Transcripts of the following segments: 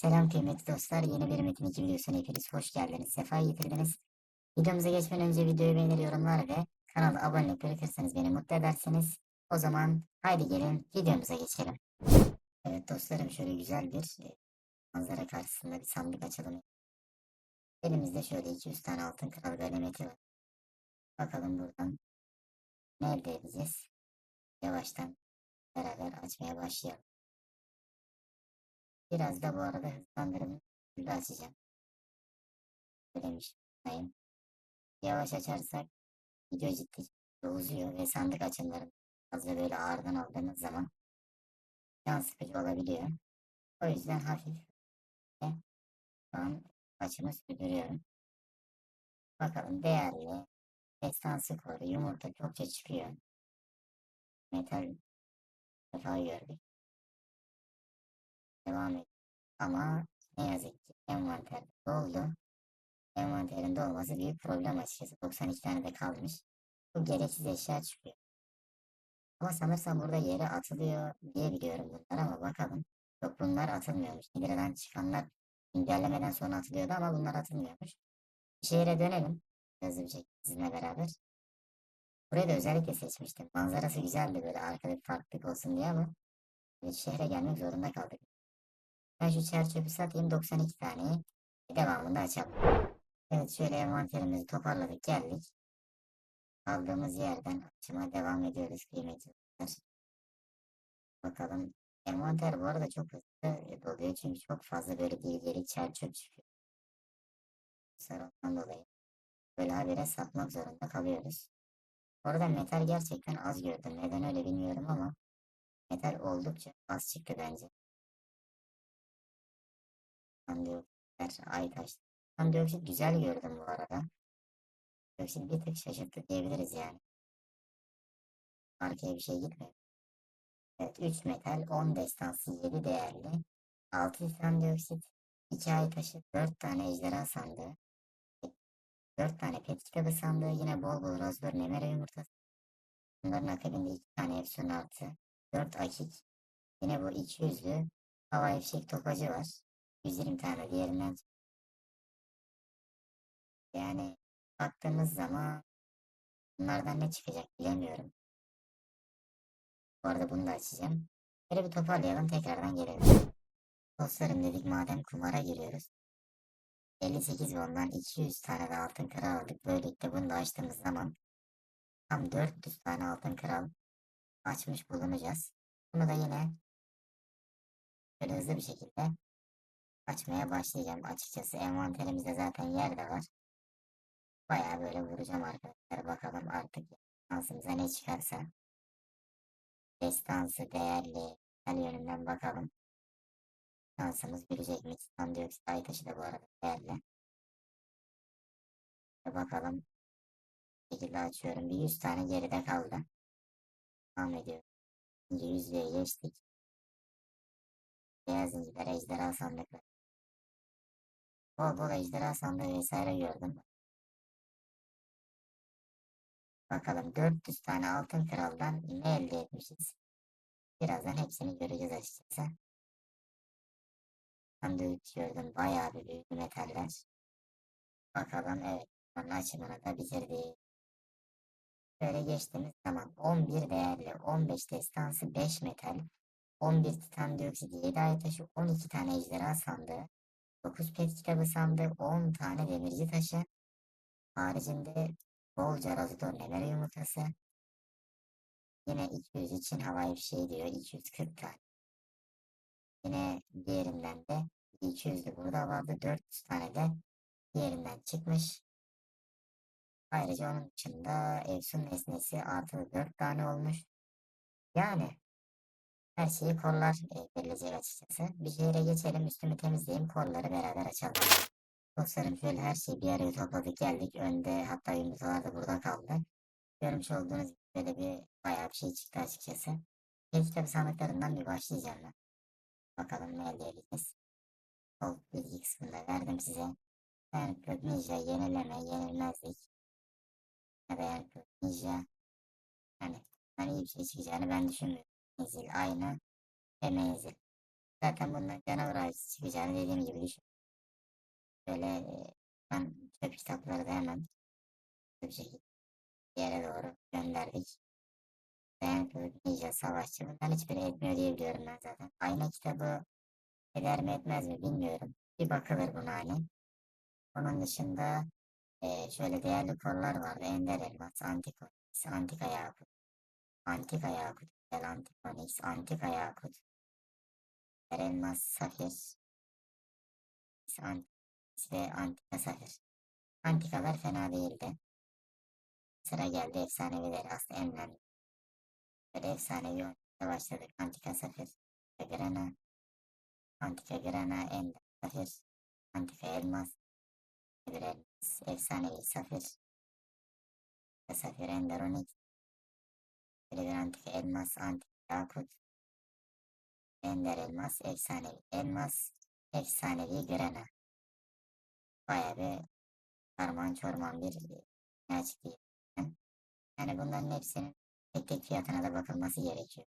Selam kıymetli dostlar. Yeni bir Metin 2 videosuna hepiniz hoş geldiniz. Sefa getirdiniz. Videomuza geçmeden önce videoyu beğenir, yorumlar ve kanala abonelik bırakırsanız beni mutlu edersiniz. O zaman haydi gelin videomuza geçelim. Evet dostlarım şöyle güzel bir e, manzara karşısında bir sandık açalım. Elimizde şöyle 200 tane altın kral galemeti var. Bakalım buradan ne elde edeceğiz. Yavaştan beraber açmaya başlayalım. Biraz da bu arada hızlandırım gülle açacağım. Söylemiş olayım. Yavaş açarsak video ciddi uzuyor ve sandık açımları fazla böyle ağırdan aldığımız zaman can sıkıcı olabiliyor. O yüzden hafif ve şu an açımı sürdürüyorum. Bakalım değerli destansı koru yumurta çokça çıkıyor. Metal defa gördük. Devam et. Ama ne yazık ki envanter doldu. Envanterin dolması büyük problem açıkçası. 92 tane de kalmış. Bu gereksiz eşya çıkıyor. Ama sanırsam burada yere atılıyor diye biliyorum bunlar ama bakalım. Yok bunlar atılmıyormuş. Nidiradan çıkanlar güncellemeden sonra atılıyordu ama bunlar atılmıyormuş. Şehre dönelim. Hızlı bir şekilde sizinle beraber. Burayı da özellikle seçmiştim. Manzarası güzeldi böyle arkada bir farklılık olsun diye ama şehre gelmek zorunda kaldık. Ben şu çer çöpü satayım 92 taneyi. Devamında açalım. Evet şöyle envanterimizi toparladık geldik. Kaldığımız yerden açıma devam ediyoruz kıymetli dostlar. Bakalım. Envanter bu arada çok hızlı doluyor çünkü çok fazla böyle bilgelik çer çöp çıkıyor. Sarıdan dolayı. Böyle habire satmak zorunda kalıyoruz. Orada metal gerçekten az gördüm. Neden öyle bilmiyorum ama metal oldukça az çıktı bence. Karbondioksit, aytaş. Karbondioksit güzel gördüm bu arada. Dioksit bir tık şaşırttı diyebiliriz yani. Arkaya bir şey gitmiyor. Evet 3 metal, 10 destansı, 7 değerli, 6 dioksit, 2 ay taşı, 4 tane ejderha sandığı, 4 tane pet kitabı sandığı, yine bol bol rozbör nemere yumurtası. Bunların akabinde 2 tane efsun artı, 4 akik, yine bu 200'lü hava fişek topacı var. 120 tane diğerinden yani baktığımız zaman bunlardan ne çıkacak bilemiyorum. Bu arada bunu da açacağım. Böyle bir toparlayalım tekrardan gelelim. Dostlarım dedik madem kumara giriyoruz. 58 ve ondan 200 tane de altın kral aldık. Böylelikle bunu da açtığımız zaman tam 400 tane altın kral açmış bulunacağız. Bunu da yine böyle hızlı bir şekilde açmaya başlayacağım açıkçası. Envanterimizde zaten yer de var. Bayağı böyle vuracağım arkadaşlar. Bakalım artık şansımıza ne çıkarsa. Destansı değerli her yönünden bakalım. Şansımız gülecek mi? Titan dioksit ay taşı da bu arada değerli. Ve bakalım. Bu şekilde açıyorum. Bir 100 tane geride kaldı. Devam ediyorum. Şimdi yüzlüğe geçtik. Beyaz inciler, ejderha sandıkları. Bol bol ejderha sandığı vesaire gördüm. Bakalım 400 tane altın kraldan ne elde etmişiz? Birazdan hepsini göreceğiz açıkçası. De gördüm bayağı bir büyük metaller. Bakalım evet. Onun açımını da bitirdik. Böyle geçtiğimiz zaman 11 değerli, 15 destansı 5 metal, 11 titan dioksit 7 ay taşı, 12 tane ejderha sandığı, 9 pet kitabı sandığı, 10 tane demirci taşı, haricinde bolca razodor nemere yumurtası, yine 200 için havai fişeği diyor, 240 tane. Yine diğerinden de 200'lü burada vardı, 400 tane de diğerinden çıkmış. Ayrıca onun dışında Efsun nesnesi artı 4 tane olmuş. Yani her şeyi kollar e, açıkçası. Bir şehre geçelim üstümü temizleyeyim kolları beraber açalım. Dostlarım şöyle her şeyi bir araya topladık geldik. Önde hatta yumurtalar da burada kaldı. Görmüş olduğunuz böyle bir bayağı bir şey çıktı açıkçası. Bir kitabı sandıklarından bir başlayacağım ben. Bakalım ne elde edeceğiz. Sol bilgi kısmında verdim size. Yani Ninja yenileme, yenilmezlik. Ya da yani Ninja. Yani, hani iyi bir şey çıkacağını ben düşünmüyorum. Menzil aynı ve menzil. Zaten bundan canavar avcısı çıkacağını dediğim gibi düşün. Böyle e, ben çöp kitapları da hemen bir yere doğru gönderdik. Dayanıklı, ninja, savaşçı bunların hiçbiri etmiyor diye biliyorum ben zaten. Ayna kitabı eder mi etmez mi bilmiyorum. Bir bakılır buna hani. Onun dışında e, şöyle değerli korular vardı. Ender elmas, antik onyx, antika yakut, antika yakut, gel antik onyx, antika yakut, elmas, safir, antik ve safir. Antikalar fena değildi. Sıra geldi efsaneviler aslında en önemli. Böyle efsanevi oyuncuya başladık. Antika safir, grana, antika grana, ender safir, antika elmas, elmas, efsanevi safir, safir, ender böyle bir antika elmas, antika yakut, ender elmas, efsanevi elmas, efsanevi grana. Bayağı bir karman çorman bir ne çıktı. Yani bunların hepsinin tek tek fiyatına da bakılması gerekiyor.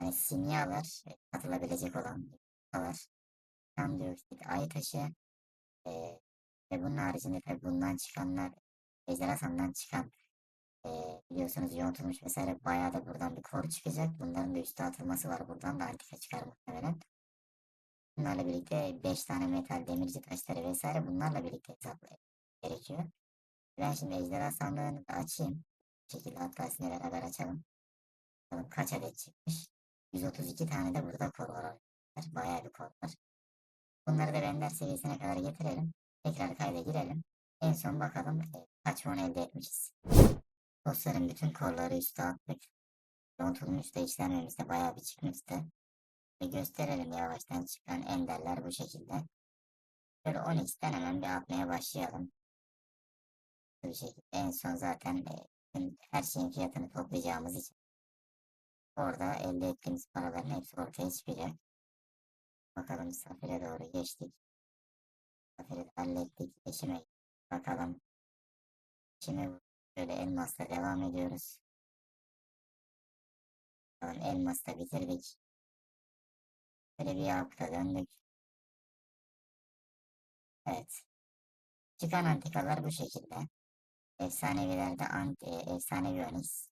Yani simyalar satılabilecek olan simyalar, tam dioksit, ay taşı e, ve bunun haricinde tabii bundan çıkanlar ejderhasandan çıkan e, biliyorsunuz yontulmuş vesaire bayağı da buradan bir kor çıkacak. Bunların da üstü atılması var. Buradan da antika çıkar muhtemelen. Bunlarla birlikte 5 tane metal demirci taşları vesaire bunlarla birlikte hesaplayın gerekiyor. Ben şimdi ejderha sandığını da açayım. Bu şekilde hatta sizinle beraber açalım. Bakalım kaç adet çıkmış. 132 tane de burada kor var. Bayağı bir kor var. Bunları da bender seviyesine kadar getirelim. Tekrar kayda girelim. En son bakalım e, kaç won elde etmişiz. Dostların bütün korları üstü attık. Yontulmuş da işlememiz de bayağı bir çıkmıştı. Ve gösterelim yavaştan çıkan enderler bu şekilde. Böyle 10x'ten hemen bir atmaya başlayalım. Bu şekilde en son zaten e, her şeyin fiyatını toplayacağımız için orada elde ettiğimiz paraların hepsi ortaya çıkacak. Bakalım Safir'e doğru geçtik. Safir'i hallettik. Eşime bakalım. Şimdi böyle elmasla devam ediyoruz. Bakalım elmasla bitirdik. Böyle bir yapıda döndük. Evet. Çıkan antikalar bu şekilde. Efsanevilerde anti, efsanevi onyx,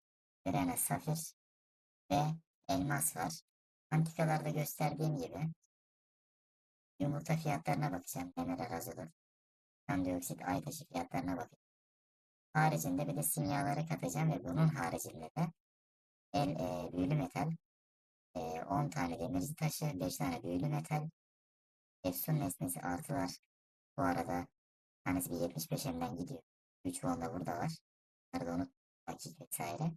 Grena safir ve elmas var. Antikalarda gösterdiğim gibi yumurta fiyatlarına bakacağım. Demir arazidur. Karbondioksit, ay taşı fiyatlarına bakacağım. Haricinde bir de simyaları katacağım ve bunun haricinde de el e, büyülü metal, e, 10 tane demirci taşı, 5 tane büyülü metal, efsun nesnesi artılar. Bu arada tanesi bir 75 emden gidiyor. 3 won da burada var. Bunları da unut. Vakit vesaire.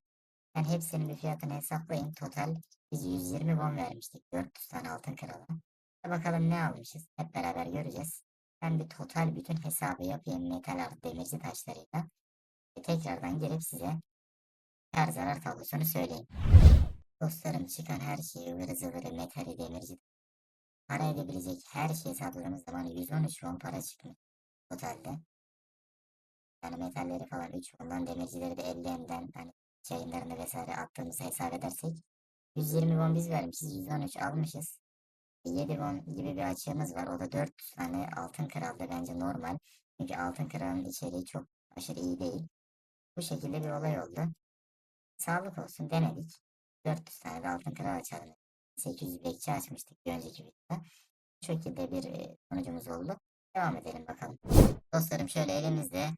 Yani hepsinin bir fiyatını hesaplayın. Total biz 120 won vermiştik. 400 tane altın kralı. Bakalım ne almışız. Hep beraber göreceğiz. Ben bir total bütün hesabı yapayım metal artı demirci taşlarıyla. Tekrardan gelip size kar zarar tablosunu söyleyeyim. Dostlarım çıkan her şeyi ıvırı zıvırı metali demirci para edebilecek her şeyi hesapladığımız zaman 113 won para çıkmış totalde. Yani metalleri falan 3 won'dan demircileri de 50 emden hani yayınlarını vesaire attığımızı hesap edersek 120 won biz vermişiz 113 almışız. 7 won gibi bir açığımız var. O da 400 tane altın kralda bence normal. Çünkü altın kralın içeriği çok aşırı iyi değil. Bu şekilde bir olay oldu. Sağlık olsun denedik. 400 tane de altın kral açalım. 800 bekçi açmıştık bir önceki videoda. Bu şekilde bir e, sonucumuz oldu. Devam edelim bakalım. Dostlarım şöyle elimizde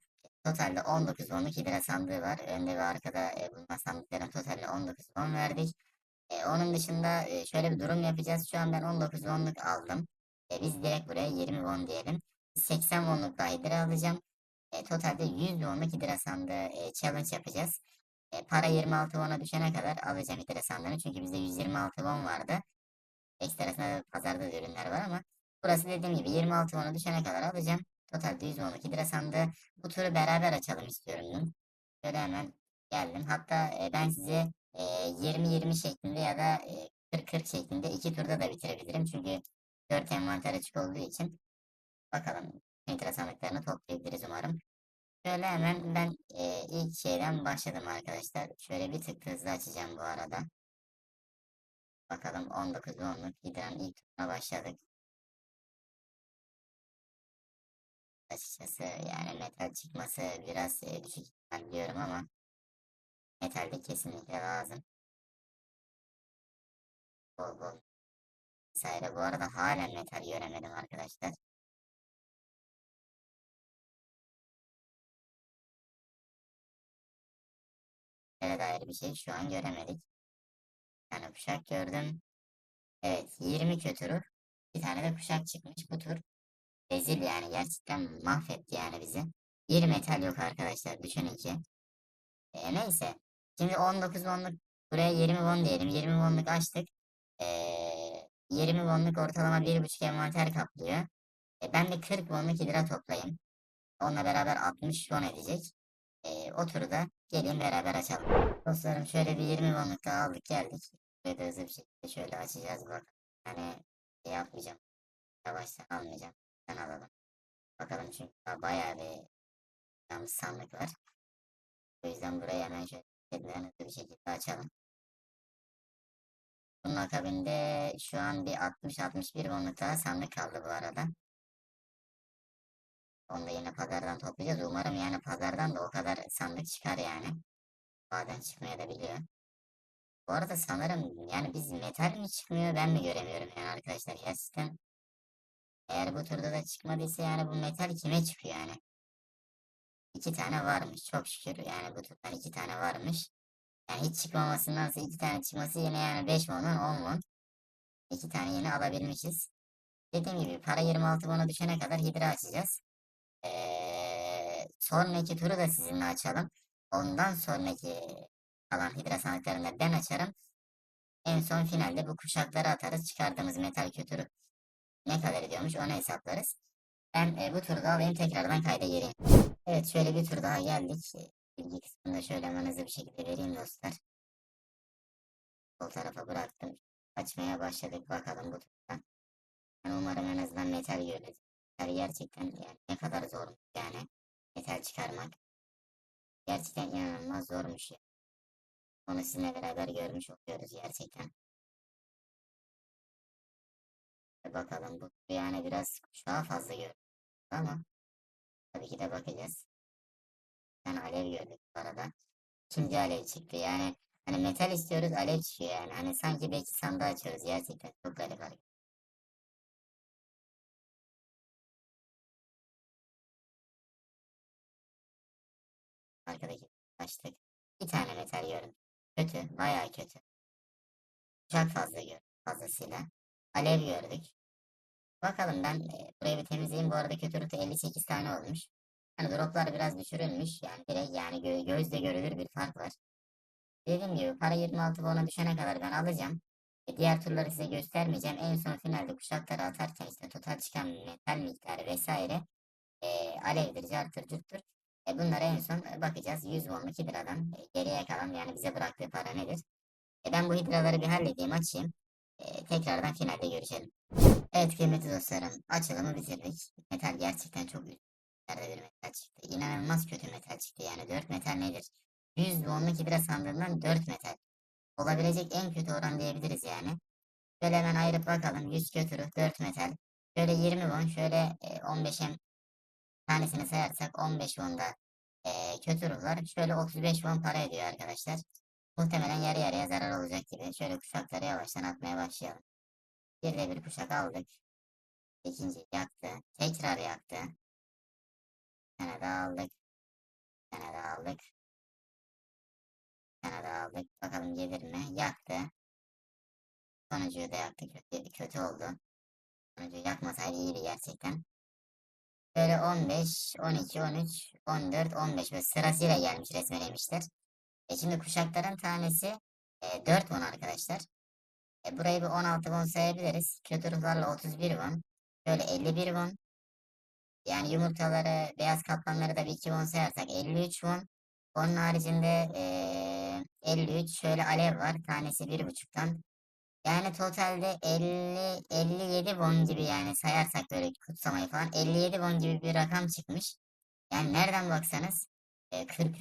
totalde 19 wonluk hidra sandığı var. Önde ve arkada e, bulunan sandıkların totalde 19 won verdik. E, onun dışında e, şöyle bir durum yapacağız. Şu an ben 19 wonluk aldım. E, biz direkt buraya 20 won diyelim. 80 wonluk daha hidra alacağım. E, totalde 100 wonluk hidra sandığı e, challenge yapacağız. E, para 26 won'a düşene kadar alacağım hidra sandığını. Çünkü bizde 126 won vardı. Ekstrasında da pazarda da ürünler var ama burası dediğim gibi 26 won'a düşene kadar alacağım. Totalde 100 wonluk hidra sandığı. Bu turu beraber açalım istiyorum ben. Şöyle hemen geldim. Hatta e, ben size 20-20 şeklinde ya da 40-40 şeklinde iki turda da bitirebilirim. Çünkü 4 envanter açık olduğu için bakalım nitro sandıklarını toplayabiliriz umarım. Şöyle hemen ben e, ilk şeyden başladım arkadaşlar. Şöyle bir tık hızlı açacağım bu arada. Bakalım 19 onluk Hidra'nın ilk turuna başladık. Açıkçası yani metal çıkması biraz e, düşük diyorum ama metal de kesinlikle lazım. Bol bol vesaire. Bu arada halen metal göremedim arkadaşlar. Dair bir şey şu an göremedik. Bir tane kuşak gördüm. Evet 20 kötü. Bir tane de kuşak çıkmış bu tur. Rezil yani gerçekten mahvetti yani bizi. Bir metal yok arkadaşlar düşünün ki. E, neyse. Şimdi 19 wonluk buraya 20 won diyelim. 20 wonluk açtık. E, 20 wonluk ortalama 1.5 envanter kaplıyor. E, ben de 40 wonluk hidra toplayayım. Onunla beraber 60 won edecek. E, o turu da gelin beraber açalım. Dostlarım şöyle bir 20 wonluk daha aldık geldik. Ve de hızlı bir şekilde şöyle açacağız bak. Yani şey yapmayacağım. Yavaştan almayacağım. Ben alalım. Bakalım çünkü daha bayağı bir yanlış sandık var. O yüzden burayı hemen şöyle hızlı bir şekilde açalım. Bunun akabinde şu an bir 60-61 wonluk daha sandık kaldı bu arada. Onu da yine pazardan toplayacağız. Umarım yani pazardan da o kadar sandık çıkar yani. Bazen çıkmaya da biliyor. Bu arada sanırım yani biz metal mi çıkmıyor ben mi göremiyorum yani arkadaşlar gerçekten. Eğer bu turda da çıkmadıysa yani bu metal kime çıkıyor yani? İki tane varmış çok şükür yani bu turdan iki tane varmış. Yani hiç çıkmamasındansa iki tane çıkması yine yani 5 won'un 10 won. İki tane yine alabilmişiz. Dediğim gibi para 26 won'a düşene kadar hidra açacağız. Sonraki turu da sizinle açalım. Ondan sonraki kalan hidra sandıklarını ben açarım. En son finalde bu kuşakları atarız. Çıkardığımız metal kötürü ne kadar ediyormuş onu hesaplarız. Ben e, bu turda alayım tekrardan kayda gireyim. Evet şöyle bir tur daha geldik. E, Bilgi kısmını da şöyle hemen bir şekilde vereyim dostlar. Sol tarafa bıraktım. Açmaya başladık bakalım bu turda. Ben umarım en azından metal görürüz. Metal gerçekten yani ne kadar zormuş yani. Metal çıkarmak. Gerçekten inanılmaz zormuş ya. Onu sizinle beraber görmüş oluyoruz gerçekten. Ve bakalım bu yani biraz daha fazla gördük ama tabii ki de bakacağız. Yani alev gördük bu arada. İkinci alev çıktı yani hani metal istiyoruz alev çıkıyor yani. Hani sanki belki sandığı açıyoruz gerçekten çok garip hareket. Arkadaki açtık. Bir tane metal gördüm. Kötü, bayağı kötü. Çok fazla gördüm fazlasıyla. Alev gördük. Bakalım ben e, burayı bir temizleyeyim. Bu arada kötü rütü 58 tane olmuş. Yani droplar biraz düşürülmüş. Yani direkt yani gö gözle görülür bir fark var. Dediğim gibi para 26 won'a düşene kadar ben alacağım. E, diğer turları size göstermeyeceğim. En son finalde kuşakları atarken işte total çıkan metal miktarı vesaire e, alevdir, cartır, curttur. E, bunlara en son e, bakacağız. 100 wonluk hidradan e, geriye kalan yani bize bıraktığı para nedir? E, ben bu hidraları bir halledeyim, açayım. E, tekrardan finalde görüşelim. Evet kıymetli dostlarım açılımı bitirdik. Metal gerçekten çok yerde bir metal çıktı. İnanılmaz kötü metal çıktı yani 4 metal nedir? 100 wonluk hidra sandığından 4 metal. Olabilecek en kötü oran diyebiliriz yani. Şöyle hemen ayırıp bakalım 100 kötü ruh 4 metal. Şöyle 20 won şöyle e, 15'em tanesini sayarsak 15 wonda e, kötü ruhlar. Şöyle 35 won para ediyor arkadaşlar. Muhtemelen yarı yarıya zarar olacak gibi. Şöyle kuşakları yavaştan atmaya başlayalım. Bir de bir kuşak aldık. İkinci yaktı. Tekrar yaktı. Bir tane aldık. Bir tane aldık. Bir tane aldık. Bakalım gelir mi? Yaktı. Sonuncuyu da yaktı. Kötü, kötü oldu. Sonuncuyu yakmasaydı iyiydi gerçekten. Böyle 15, 12, 13, 14, 15 ve sırasıyla gelmiş resmelemişler. E şimdi kuşakların tanesi e, 4 won arkadaşlar. E, burayı bir 16 won sayabiliriz. Kötü ruhlarla 31 won. Şöyle 51 won. Yani yumurtaları, beyaz kaplanları da bir 2 won sayarsak 53 won. Onun haricinde e, 53 şöyle alev var. Tanesi 1.5'tan. Yani totalde 50 57 won gibi yani sayarsak böyle kutsamayı falan 57 won gibi bir rakam çıkmış. Yani nereden baksanız e, 43